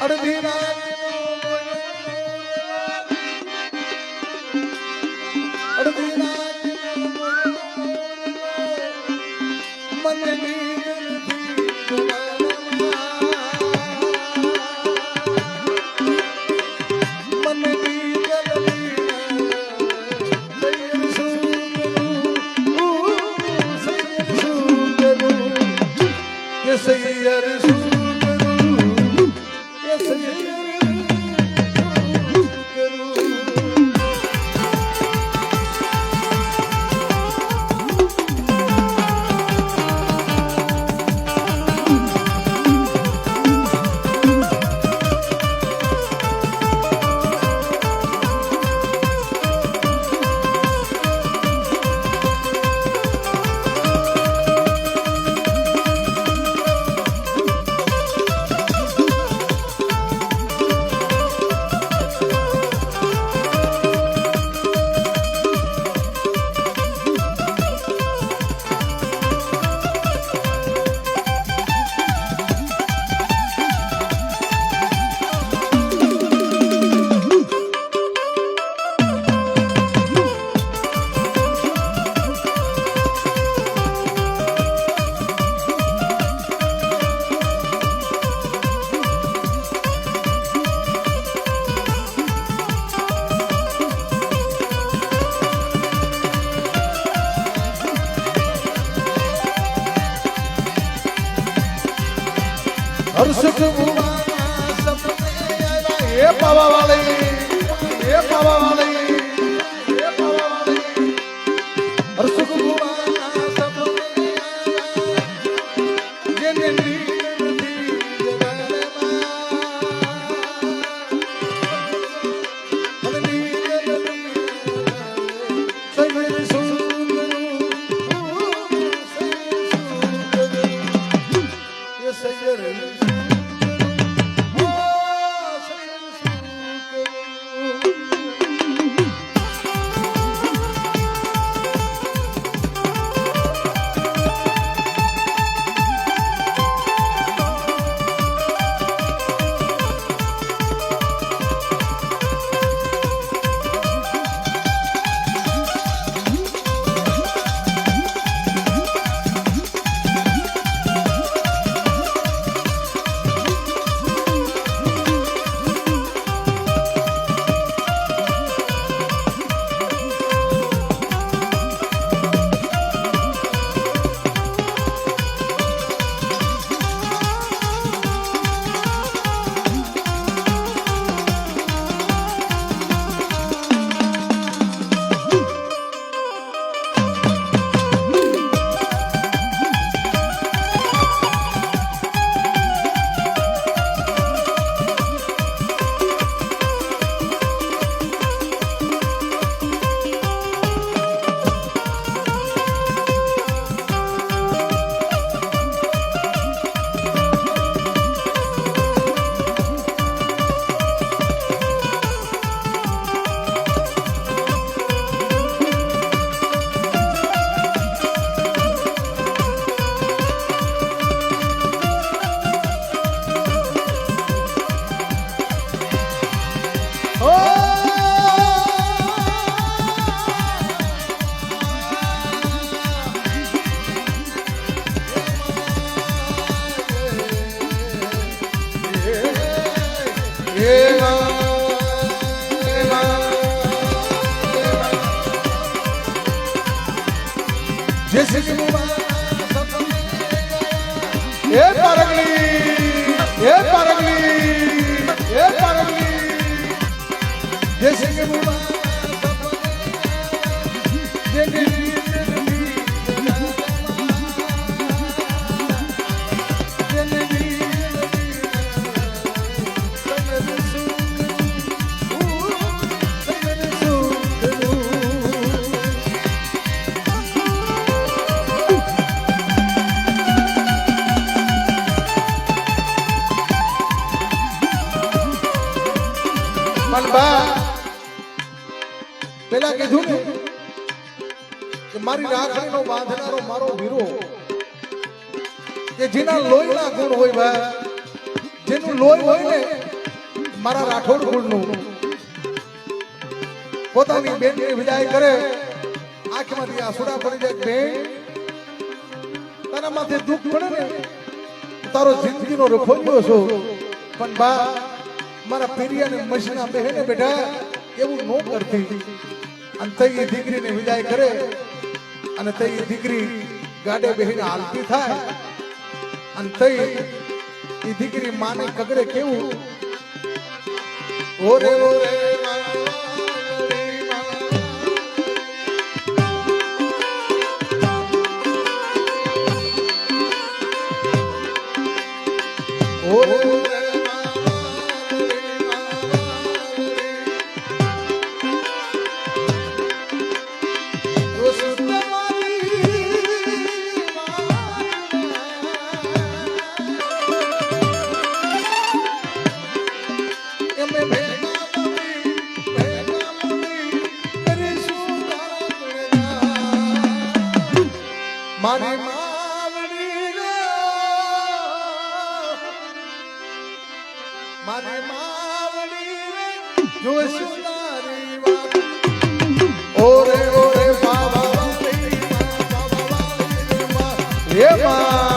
અડધી રાત હર્ષ એ પાવા વાળી જય શ્રી કૃષ્ણ એ તારે હતા પેલા કીધું ને કે મારી રાખડીનો બાંધનારો મારો વીરો. કે જેના લોહીના ગુણ હોય ભાઈ જેનું લોહી હોય ને મારા રાઠોડ ગુણનું. પોતાની બેનની વિદાય કરે, આંખમાંથી આસુડા પડી જાય બેન તારા માથે દુઃખ પડે ને, તારો જિંદગીનો રખોજ્યો છો. પણ બા મારા પેરિયાને ને બેહે બહેને બેટા એવું નો કરતી. અને તઈ દીકરીને વિદાય કરે. અને તઈ દીકરી ગાડે બેહીને હાલતી થાય. અને તઈ એ દીકરી માને કગડે કેવું? ઓરે ઓરે હે મા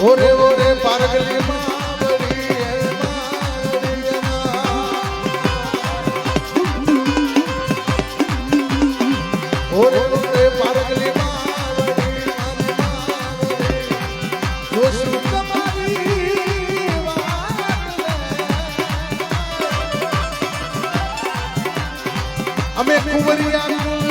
ઓરે ઓરે પારગલી મા. અમે કુંવરિયા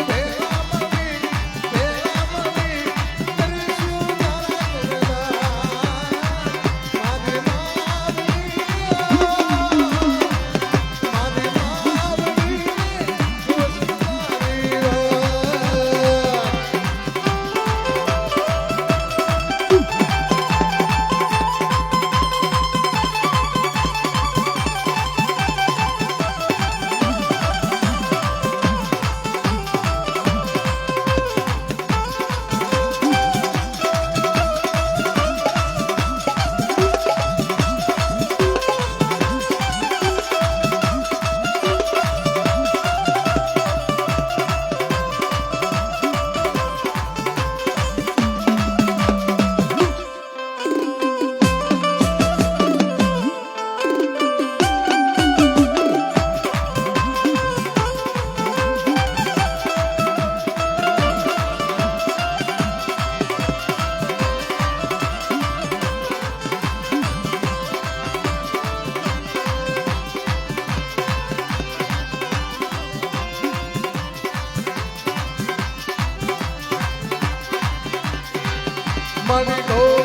કુલ મારી